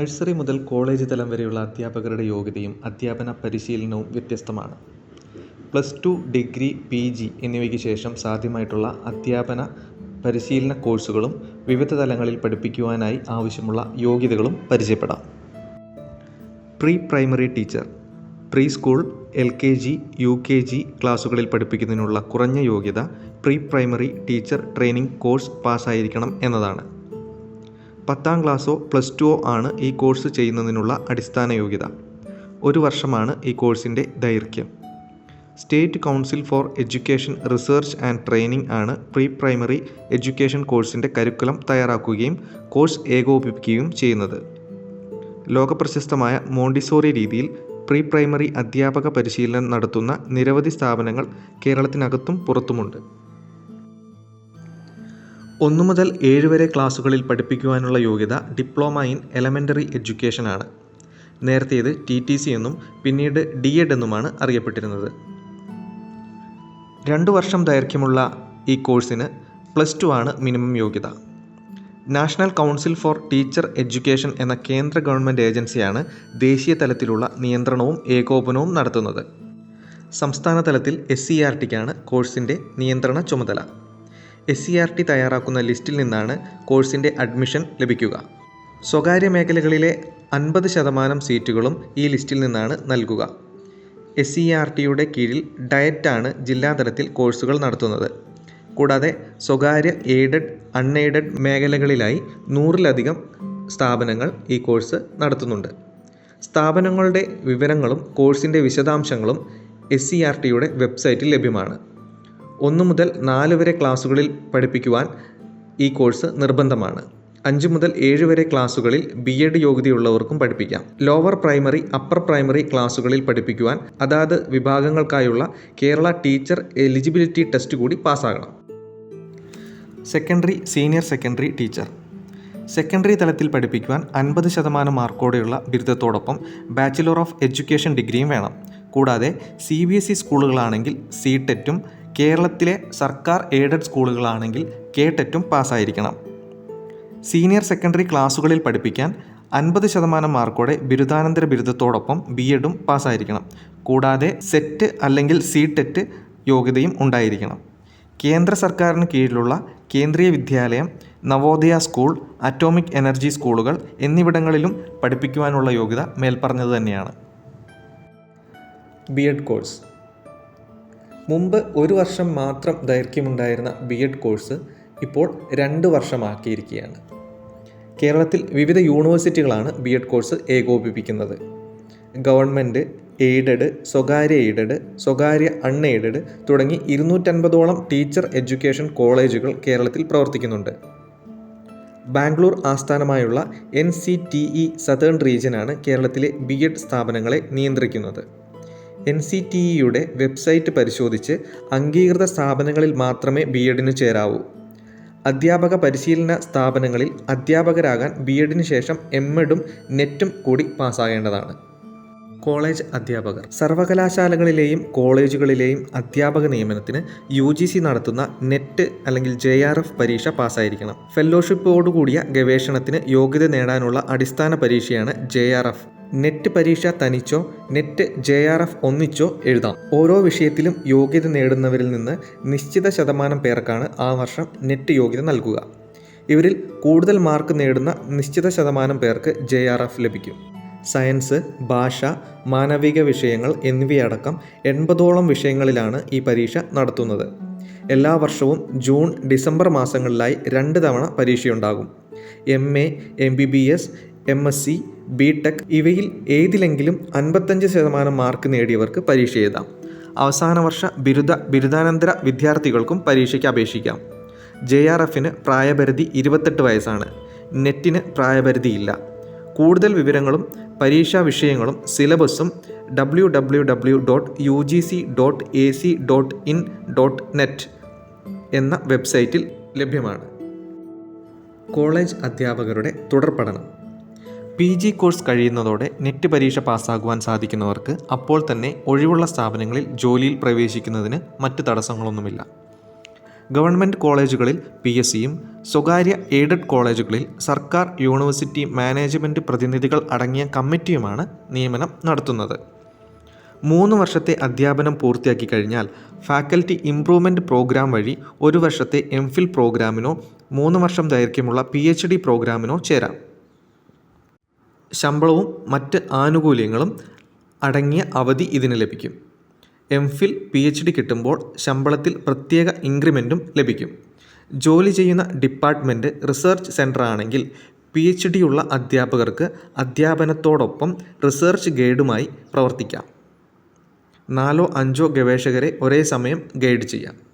Nursery മുതൽ college തലം വരെയുള്ള അധ്യാപകരുടെ യോഗ്യതയും അധ്യാപന പരിശീലനവും വ്യത്യസ്തമാണ്. Plus two degree P G എന്നിവയ്ക്ക് ശേഷം സാധ്യമായിട്ടുള്ള അധ്യാപന പരിശീലന കോഴ്സുകളും വിവിധ തലങ്ങളിൽ പഠിപ്പിക്കുവാനായി ആവശ്യമുള്ള യോഗ്യതകളും പരിചയപ്പെടാം. Pre primary teacher pre school L K G U K G ക്ലാസ്സുകളിൽ പഠിപ്പിക്കുന്നതിനുള്ള കുറഞ്ഞ യോഗ്യത pre primary teacher training course പാസ്സായിരിക്കണം എന്നതാണ്. പത്താം ക്ലാസ്സോ പ്ലസ് ടുവോ ആണ് ഈ കോഴ്സ് ചെയ്യുന്നതിനുള്ള അടിസ്ഥാന യോഗ്യത. ഒരു വർഷമാണ് ഈ കോഴ്സിന്റെ ദൈർഘ്യം. State Council for Education Research and Training ആണ് പ്രീ പ്രൈമറി എഡ്യൂക്കേഷൻ കോഴ്സിന്റെ കരിക്കുലം തയ്യാറാക്കുകയും കോഴ്സ് ഏകോപിപ്പിക്കുകയും ചെയ്യുന്നത്. ലോകപ്രശസ്തമായ മോണ്ടിസോറി രീതിയിൽ പ്രീ പ്രൈമറി അധ്യാപക പരിശീലനം നടത്തുന്ന നിരവധി സ്ഥാപനങ്ങൾ കേരളത്തിനകത്തും പുറത്തുമുണ്ട്. ഒന്നു മുതൽ ഏഴ് വരെ ക്ലാസ്സുകളിൽ പഠിപ്പിക്കുവാനുള്ള യോഗ്യത ഡിപ്ലോമ ഇൻ എലമെന്ററി എഡ്യൂക്കേഷൻ ആണ്. നേരത്തെ ഇത് ടി ടി സി എന്നും പിന്നീട് ഡി എഡ് എന്നുമാണ് അറിയപ്പെട്ടിരുന്നത്. രണ്ടു വർഷം ദൈർഘ്യമുള്ള ഈ കോഴ്സിന് പ്ലസ് ടു ആണ് മിനിമം യോഗ്യത. National council for teacher education എന്ന കേന്ദ്ര ഗവൺമെന്റ് ഏജൻസിയാണ് ദേശീയ തലത്തിലുള്ള നിയന്ത്രണവും ഏകോപനവും നടത്തുന്നത്. സംസ്ഥാന തലത്തിൽ എസ് സി ആർ ടിക്കാണ് കോഴ്സിന്റെ നിയന്ത്രണ ചുമതല. എസ് സി ആർ ടി തയ്യാറാക്കുന്ന ലിസ്റ്റിൽ നിന്നാണ് കോഴ്സിന്റെ അഡ്മിഷൻ ലഭിക്കുക. സ്വകാര്യ മേഖലകളിലെ അൻപത് ശതമാനം സീറ്റുകളും ഈ ലിസ്റ്റിൽ നിന്നാണ് നൽകുക. എസ് സി ആർ ടിയുടെ കീഴിൽ ഡയറ്റാണ് ജില്ലാതലത്തിൽ കോഴ്സുകൾ നടത്തുന്നത്. കൂടാതെ സ്വകാര്യ എയ്ഡഡ് അൺഎയ്ഡഡ് മേഖലകളിലായി നൂറിലധികം സ്ഥാപനങ്ങൾ ഈ കോഴ്സ് നടത്തുന്നുണ്ട്. സ്ഥാപനങ്ങളുടെ വിവരങ്ങളും കോഴ്സിന്റെ വിശദാംശങ്ങളും എസ് സി ആർ ടിയുടെ വെബ്സൈറ്റിൽ ലഭ്യമാണ്. ഒന്ന് മുതൽ നാല് വരെ ക്ലാസ്സുകളിൽ പഠിപ്പിക്കുവാൻ ഈ കോഴ്സ് നിർബന്ധമാണ്. അഞ്ച് മുതൽ ഏഴ് വരെ ക്ലാസ്സുകളിൽ ബി എഡ് യോഗ്യതയുള്ളവർക്കും പഠിപ്പിക്കാം. ലോവർ പ്രൈമറി അപ്പർ പ്രൈമറി ക്ലാസ്സുകളിൽ പഠിപ്പിക്കുവാൻ അതാത് വിഭാഗങ്ങൾക്കായുള്ള കേരള ടീച്ചർ എലിജിബിലിറ്റി ടെസ്റ്റ് കൂടി പാസ്സാകണം. Secondary senior secondary teacher. Secondary തലത്തിൽ പഠിപ്പിക്കുവാൻ അൻപത് ശതമാനം മാർക്കോടെയുള്ള ബിരുദത്തോടൊപ്പം ബാച്ചിലർ ഓഫ് എഡ്യൂക്കേഷൻ ഡിഗ്രിയും വേണം. കൂടാതെ സി ബി എസ് ഇ സ്കൂളുകളാണെങ്കിൽ സി ടെറ്റും കേരളത്തിലെ സർക്കാർ എയ്ഡഡ് സ്കൂളുകളാണെങ്കിൽ കെ ടെറ്റും പാസ്സായിരിക്കണം. സീനിയർ സെക്കൻഡറി ക്ലാസ്സുകളിൽ പഠിപ്പിക്കാൻ അൻപത് ശതമാനം മാർക്കോടെ ബിരുദാനന്തര ബിരുദത്തോടൊപ്പം ബി എഡും പാസ്സായിരിക്കണം. കൂടാതെ സെറ്റ് അല്ലെങ്കിൽ സി ടെറ്റ് യോഗ്യതയും ഉണ്ടായിരിക്കണം. കേന്ദ്ര സർക്കാരിന് കീഴിലുള്ള കേന്ദ്രീയ വിദ്യാലയം നവോദയ സ്കൂൾ അറ്റോമിക് എനർജി സ്കൂളുകൾ എന്നിവിടങ്ങളിലും പഠിപ്പിക്കുവാനുള്ള യോഗ്യത മേൽപ്പറഞ്ഞത് തന്നെയാണ്. ബി എഡ് കോഴ്സ് മുമ്പ് ഒരു വർഷം മാത്രം ദൈർഘ്യമുണ്ടായിരുന്ന ബി എഡ് കോഴ്സ് ഇപ്പോൾ രണ്ട് വർഷമാക്കിയിരിക്കുകയാണ്. കേരളത്തിൽ വിവിധ യൂണിവേഴ്സിറ്റികളാണ് ബി എഡ് കോഴ്സ് ഏകോപിപ്പിക്കുന്നത്. ഗവൺമെന്റ് എയ്ഡഡ് സ്വകാര്യ എയ്ഡഡ് സ്വകാര്യ അൺ എയ്ഡഡ് തുടങ്ങി ഇരുന്നൂറ്റൻപതോളം ടീച്ചർ എഡ്യൂക്കേഷൻ കോളേജുകൾ കേരളത്തിൽ പ്രവർത്തിക്കുന്നുണ്ട്. ബാംഗ്ലൂർ ആസ്ഥാനമായുള്ള N C T E southern റീജിയനാണ് കേരളത്തിലെ ബി എഡ് സ്ഥാപനങ്ങളെ നിയന്ത്രിക്കുന്നത്. എൻ സി ടി ഇയുടെ വെബ്സൈറ്റ് പരിശോധിച്ച് അംഗീകൃത സ്ഥാപനങ്ങളിൽ മാത്രമേ ബി എഡിന് ചേരാവൂ. അധ്യാപക പരിശീലന സ്ഥാപനങ്ങളിൽ അധ്യാപകരാകാൻ ബി എഡിന് ശേഷം എം എഡും നെറ്റും കൂടി പാസ്സാകേണ്ടതാണ്. കോളേജ് അധ്യാപകർ. സർവകലാശാലകളിലെയും കോളേജുകളിലെയും അധ്യാപക നിയമനത്തിന് യു ജി സി നടത്തുന്ന നെറ്റ് അല്ലെങ്കിൽ ജെ ആർ എഫ് പരീക്ഷ പാസ്സായിരിക്കണം. ഫെല്ലോഷിപ്പോടുകൂടിയ ഗവേഷണത്തിന് യോഗ്യത നേടാനുള്ള അടിസ്ഥാന പരീക്ഷയാണ് ജെ ആർ എഫ്. നെറ്റ് പരീക്ഷ തനിച്ചോ നെറ്റ് ജെ ആർ എഫ് ഒന്നിച്ചോ എഴുതാം. ഓരോ വിഷയത്തിലും യോഗ്യത നേടുന്നവരിൽ നിന്ന് നിശ്ചിത ശതമാനം പേർക്കാണ് ആ വർഷം നെറ്റ് യോഗ്യത നൽകുക. ഇവരിൽ കൂടുതൽ മാർക്ക് നേടുന്ന നിശ്ചിത ശതമാനം പേർക്ക് ജെ ആർ എഫ് ലഭിക്കും. സയൻസ് ഭാഷ മാനവിക വിഷയങ്ങൾ എന്നിവയടക്കം എൺപതോളം വിഷയങ്ങളിലാണ് ഈ പരീക്ഷ നടത്തുന്നത്. എല്ലാ വർഷവും ജൂൺ ഡിസംബർ മാസങ്ങളിലായി രണ്ട് തവണ പരീക്ഷയുണ്ടാകും. M A M B B S M S C B tech ഇവയിൽ ഏതിലെങ്കിലും അൻപത്തഞ്ച് ശതമാനം മാർക്ക് നേടിയവർക്ക് പരീക്ഷ എഴുതാം. അവസാന വർഷ ബിരുദ ബിരുദാനന്തര വിദ്യാർത്ഥികൾക്കും പരീക്ഷയ്ക്ക് അപേക്ഷിക്കാം. ജെ ആർ എഫിന് പ്രായപരിധി ഇരുപത്തെട്ട് വയസ്സാണ്. നെറ്റിന് പ്രായപരിധിയില്ല. കൂടുതൽ വിവരങ്ങളും പരീക്ഷാ വിഷയങ്ങളും സിലബസും W W W dot U G C dot A C dot in dot net എന്ന വെബ്സൈറ്റിൽ ലഭ്യമാണ്. കോളേജ് അധ്യാപകരുടെ തുടർ പഠനം. പി ജി കോഴ്സ് കഴിയുന്നതോടെ നെറ്റ് പരീക്ഷ പാസ്സാകുവാൻ സാധിക്കുന്നവർക്ക് അപ്പോൾ തന്നെ ഒഴിവുള്ള സ്ഥാപനങ്ങളിൽ ജോലിയിൽ പ്രവേശിക്കുന്നതിന് മറ്റ് തടസ്സങ്ങളൊന്നുമില്ല. ഗവൺമെന്റ് കോളേജുകളിൽ പി എസ് സിയും സ്വകാര്യ എയ്ഡഡ് കോളേജുകളിൽ സർക്കാർ യൂണിവേഴ്സിറ്റി മാനേജ്മെന്റ് പ്രതിനിധികൾ അടങ്ങിയ കമ്മിറ്റിയുമാണ് നിയമനം നടത്തുന്നത്. മൂന്ന് വർഷത്തെ അധ്യാപനം പൂർത്തിയാക്കി കഴിഞ്ഞാൽ ഫാക്കൽറ്റി ഇംപ്രൂവ്മെന്റ് പ്രോഗ്രാം വഴി ഒരു വർഷത്തെ എം ഫിൽ പ്രോഗ്രാമിനോ മൂന്ന് വർഷം ദൈർഘ്യമുള്ള പി എച്ച് ഡി പ്രോഗ്രാമിനോ ചേരാം. ശമ്പളവും മറ്റ് ആനുകൂല്യങ്ങളും അടങ്ങിയ അവധി ഇതിന് ലഭിക്കും. M phil P H D കിട്ടുമ്പോൾ ശമ്പളത്തിൽ പ്രത്യേക ഇൻക്രിമെന്റും ലഭിക്കും. ജോലി ചെയ്യുന്ന ഡിപ്പാർട്ട്മെന്റ് റിസർച്ച് സെന്റർ ആണെങ്കിൽ പി എച്ച് ഡി ഉള്ള അധ്യാപകർക്ക് അധ്യാപനത്തോടൊപ്പം റിസർച്ച് ഗൈഡുമായി പ്രവർത്തിക്കാം. നാലോ അഞ്ചോ ഗവേഷകരെ ഒരേ സമയം ഗൈഡ് ചെയ്യാം.